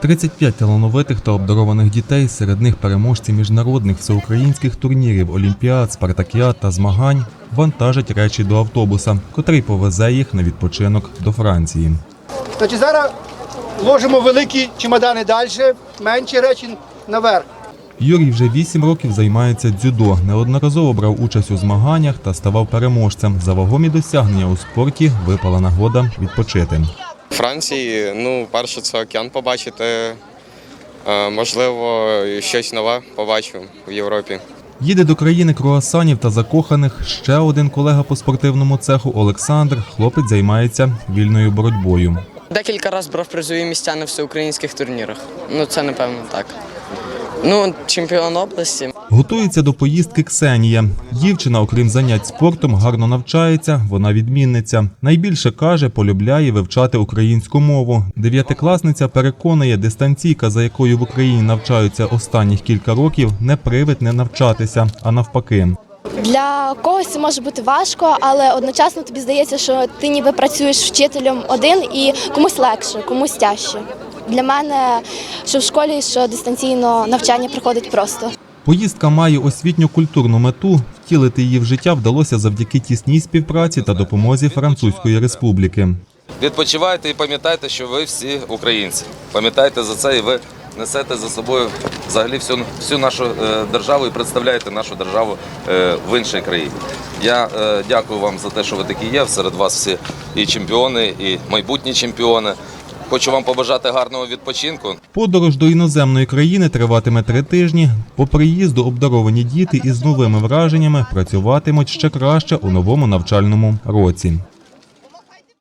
35 талановитих та обдарованих дітей, серед них переможці міжнародних всеукраїнських турнірів, олімпіад, спартакіад та змагань, вантажать речі до автобуса, котрий повезе їх на відпочинок до Франції. Значить, зараз ложимо великі чемодани далі, менші речі наверх. Юрій вже 8 років займається дзюдо, неодноразово брав участь у змаганнях та ставав переможцем. За вагомі досягнення у спорті випала нагода відпочити. Франції, ну, перше, це океан побачити. Е, Можливо, щось нове побачу в Європі. Їде до країни круасанів та закоханих ще один колега по спортивному цеху Олександр. Хлопець займається вільною боротьбою. Декілька разів брав призові місця на всеукраїнських турнірах. Ну, це напевно так. Ну, чемпіон області. Готується до поїздки Ксенія. Дівчина, окрім занять спортом, гарно навчається. Вона відмінниця. Найбільше каже, полюбляє вивчати українську мову. Дев'ятикласниця переконує, дистанційка, за якою в Україні навчаються останніх кілька років, не привид не навчатися, а навпаки. Для когось це може бути важко, але одночасно тобі здається, що ти ніби працюєш вчителем один і комусь легше, комусь тяжче. Для мене, що в школі, що дистанційно навчання проходить просто. Поїздка має освітньо-культурну мету. Втілити її в життя вдалося завдяки тісній співпраці та допомозі Французької республіки. Відпочивайте і пам'ятайте, що ви всі українці. Пам'ятайте за це, і ви несете за собою взагалі всю, всю нашу е, державу і представляєте нашу державу е, в іншій країні. Я е, дякую вам за те, що ви такі є. Серед вас всі і чемпіони, і майбутні чемпіони. Хочу вам побажати гарного відпочинку. Подорож до іноземної країни триватиме три тижні. По приїзду обдаровані діти із новими враженнями працюватимуть ще краще у новому навчальному році.